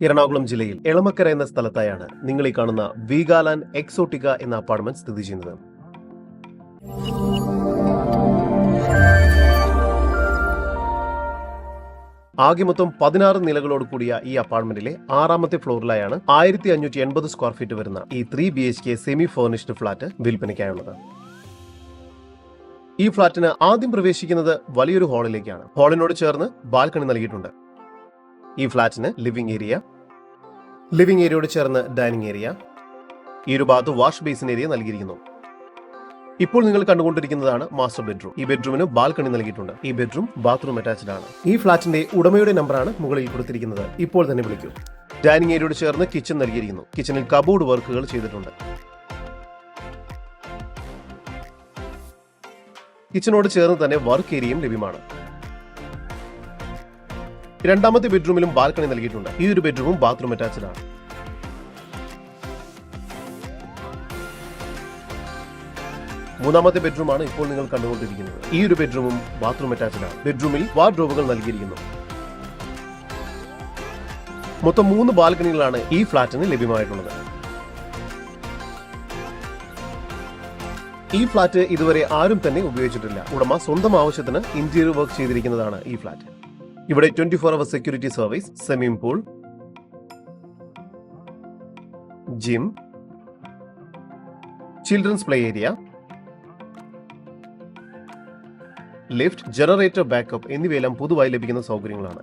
എറണാകുളം ജില്ലയിൽ എളമക്കര എന്ന സ്ഥലത്തായാണ് നിങ്ങൾ ഈ കാണുന്ന വീഗാലാൻ എക്സോട്ടിക്ക എന്ന അപ്പാർട്ട്മെന്റ് സ്ഥിതി ചെയ്യുന്നത്. ആകെ മൊത്തം പതിനാറ് നിലകളോട് കൂടിയ ഈ അപ്പാർട്ട്മെന്റിലെ ആറാമത്തെ ഫ്ലോറിലായാണ് ആയിരത്തി അഞ്ഞൂറ്റി എൺപത് സ്ക്വയർ ഫീറ്റ് വരുന്ന ഈ three B H K semi furnished flat വിൽപ്പനയ്ക്കായുള്ളത്. ഈ ഫ്ളാറ്റിന് ആദ്യം പ്രവേശിക്കുന്നത് വലിയൊരു ഹാളിലേക്കാണ്. ഹാളിനോട് ചേർന്ന് ബാൽക്കണി നൽകിയിട്ടുണ്ട്. ഈ ഫ്ളാറ്റിന് ലിവിംഗ് ഏരിയ ലിവിംഗ് ഏരിയയോട് ചേർന്ന് ഡൈനിങ് ഏരിയ. ഈ ഒരു ഭാഗത്ത് വാഷ് ബേസിൻ ഏരിയ നൽകിയിരിക്കുന്നു. ഇപ്പോൾ നിങ്ങൾ കണ്ടുകൊണ്ടിരിക്കുന്നതാണ് മാസ്റ്റർ ബെഡ്റൂം ഈ ബെഡ്റൂമിന് ബാൽക്കണി നൽകിയിട്ടുണ്ട്. ഈ ബെഡ്റൂം ബാത്റൂം അറ്റാച്ച്ഡ് ആണ്. ഈ ഫ്ളാറ്റിന്റെ ഉടമയുടെ നമ്പറാണ് മുകളിൽ കൊടുത്തിരിക്കുന്നത്. ഇപ്പോൾ തന്നെ വിളിക്കൂ. ഡൈനിങ് ഏരിയയോട് ചേർന്ന് കിച്ചൺ നൽകിയിരിക്കുന്നു. കിച്ചണിൽ കബോർഡ് വർക്കുകൾ ചെയ്തിട്ടുണ്ട്. കിച്ചണോട് ചേർന്ന് തന്നെ വർക്ക് ഏരിയയും ലഭ്യമാണ്. രണ്ടാമത്തെ ബെഡ്റൂമിലും ബാൽക്കണി നൽകിയിട്ടുണ്ട്. ഈ ഒരു ബെഡ്റൂമും ബാത്റൂം അറ്റാച്ച്ഡ് ആണ് മൂന്നാമത്തെ ബെഡ്റൂമാണ് ഇപ്പോൾ നിങ്ങൾ കണ്ടുകൊണ്ടിരിക്കുന്നത്. ഈ ഒരു ബെഡ്റൂമും ബാത്റൂം അറ്റാച്ച്ഡ് ആണ് ബെഡ്റൂമിൽ വാർഡ്രോബുകൾ നൽകിയിരിക്കുന്നു. മൊത്തം മൂന്ന് ബാൽക്കണികളാണ് ഈ ഫ്ളാറ്റിന് ലഭ്യമായിട്ടുള്ളത്. ഈ ഫ്ളാറ്റ് ഇതുവരെ ആരും തന്നെ ഉപയോഗിച്ചിട്ടില്ല. ഉടമ സ്വന്തം ആവശ്യത്തിന് ഇന്റീരിയർ വർക്ക് ചെയ്തിരിക്കുന്നതാണ് ഈ ഫ്ളാറ്റ് ഇവിടെ twenty four hour security service swimming pool gym children's play area lift generator backup എന്നിവയെല്ലാം പൊതുവായി ലഭിക്കുന്ന സൗകര്യങ്ങളാണ്.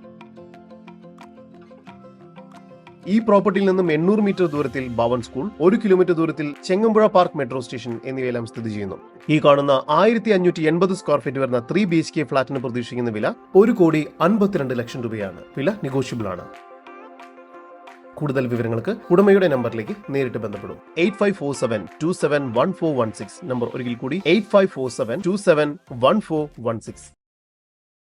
ഈ പ്രോപ്പർട്ടിയിൽ നിന്നും എണ്ണൂറ് മീറ്റർ ദൂരത്തിൽ ഭവൻ സ്കൂൾ ഒരു കിലോമീറ്റർ ദൂരത്തിൽ ചെങ്ങമ്പുഴ പാർക്ക് മെട്രോ സ്റ്റേഷൻ എന്നിവയെല്ലാം സ്ഥിതി ചെയ്യുന്നു. ഈ കാണുന്ന ആയിരത്തി അഞ്ഞൂറ്റി എൺപത് സ്ക്വയർ ഫീറ്റ് വരുന്ന ത്രീ ബി എച്ച് കെ ഫ്ളാറ്റിന് പ്രതീക്ഷിക്കുന്ന വില ഒരു കോടി അൻപത്തിരണ്ട് ലക്ഷം രൂപയാണ്. വില നെഗോഷ്യബിൾ ആണ്. കൂടുതൽ വിവരങ്ങൾക്ക് ഉടമയുടെ നമ്പറിലേക്ക് നേരിട്ട് ബന്ധപ്പെടും. Eight five four seven two seven one four one six number ഒരിക്കൽ കൂടി eight five four seven two seven one four one six